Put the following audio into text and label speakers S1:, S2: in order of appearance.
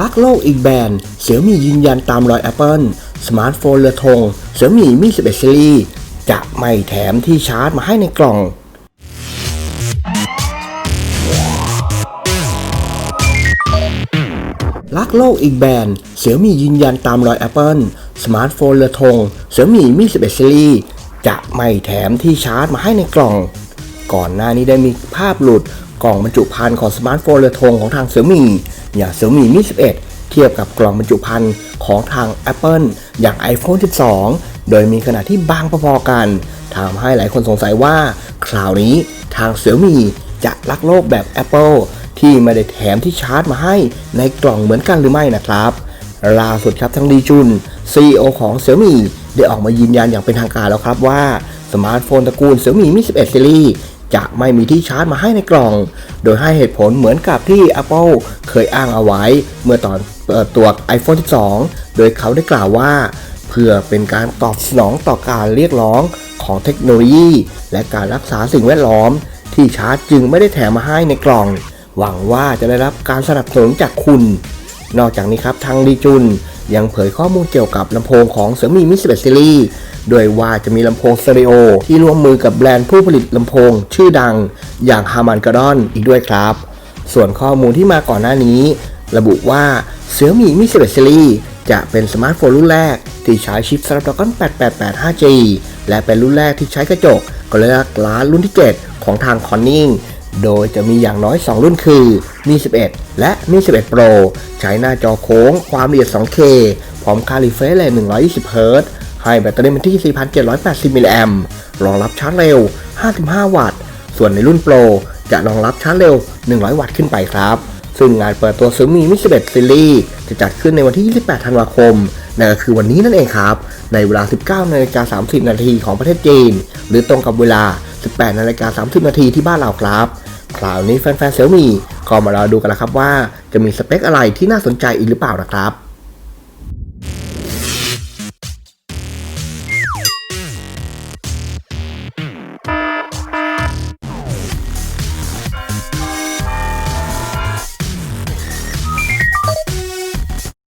S1: รักโลกอีกแบรนด์เสี่ยมี่ยืนยันตามรอย Apple สมาร์ทโฟนเรือธงเสี่ยมี่มี11ซีรีส์จะไม่แถมที่ชาร์จมาให้ในกล่อง รักโลกอีกแบรนด์เสี่ยมี่ยืนยันตามรอย Apple สมาร์ทโฟนเรือธงเสี่ยมี่มี11ซีรีส์จะไม่แถมที่ชาร์จมาให้ในกล่อง ก่อนหน้านี้ได้มีภาพหลุดกล่องบรรจุภัณฑ์ของสมาร์ทโฟนเรือธงของทางเสี่ยมี่ อย่างเสี่ยมี่มี11 เทียบกับกล่องบรรจุภัณฑ์ของทาง Apple อย่าง iPhone 12 โดยมีขนาดที่บางพอๆกันทำให้หลายคนสงสัยว่าคราวนี้ทางเสี่ยมี่จะรักโลกแบบ Apple ที่ไม่ได้แถมที่ชาร์จมาให้ในกล่องเหมือนกันหรือไม่นะครับล่าสุดครับทางดีจุน CEO ของ Xiaomi ได้ออกมายืนยันอย่างเป็นทางการแล้วครับว่า สมาร์ทโฟนตระกูล Xiaomi Mi 11ซีรีส์ จะไม่มีที่ชาร์จมาให้ในกล่อง โดยให้เหตุผลเหมือนกับที่ Apple เคยอ้างเอาไว้ เมื่อตอนเปิดตัว iPhone 12 โดยเขาได้กล่าวว่า เพื่อเป็นการตอบสนองต่อการเรียกร้องของเทคโนโลยี และการรักษาสิ่งแวดล้อม ที่ชาร์จจึงไม่ได้แถมมาให้ในกล่อง หวังว่าจะได้รับการสนับสนุนจากคุณ นอกจากนี้ครับทางดีจุนยังเผยข้อมูลเกี่ยวกับลำโพงของเสี่ยมี่มิสเบสซีรีส์ โดยว่าจะมีลำโพงสเตอริโอที่ร่วมมือกับแบรนด์ผู้ผลิตลำโพงชื่อดังอย่างฮาร์มันการอนอีกด้วยครับ ส่วนข้อมูลที่มาก่อนหน้านี้ ระบุว่าเซี่ยมี่มิ 11 Series จะเป็นสมาร์ทโฟนรุ่นแรก ที่ใช้ชิป Snapdragon 888 5G และเป็นรุ่นแรกที่ใช้กระจกก็เลือกล้านรุ่นที่ 7 ของทางคอนนิงโดยจะมีอย่างน้อย 2 รุ่นคือ Mi 11 และ Mi 11 Pro ใช้หน้าจอโค้งความละเอียด 2K พร้อมค่า refresh rate 120Hz ให้แบตเตอรี่มันที่ 4,780 มิลลิแอมป์รองรับชาร์จเร็ว 55 วัตต์ ส่วนในรุ่น Pro จะรองรับชาร์จเร็ว 100 วัตต์ขึ้นไปครับ ซึ่งงานเปิดตัว Xiaomi Mi 11 Series จะจัดขึ้นในวันที่ 28 ธันวาคมนั่นก็คือวันนี้นั่นเองครับ ในเวลา 19 นาฬิกา 30 นาทีของประเทศจีน หรือตรงกับเวลา 18 นาฬิกา 30 นาทีที่บ้านเราครับ คราวนี้แฟนๆ Xiaomi ก็มารอดูกันแล้วครับว่าจะมีสเปคอะไรที่น่าสนใจอีกหรือเปล่านะครับ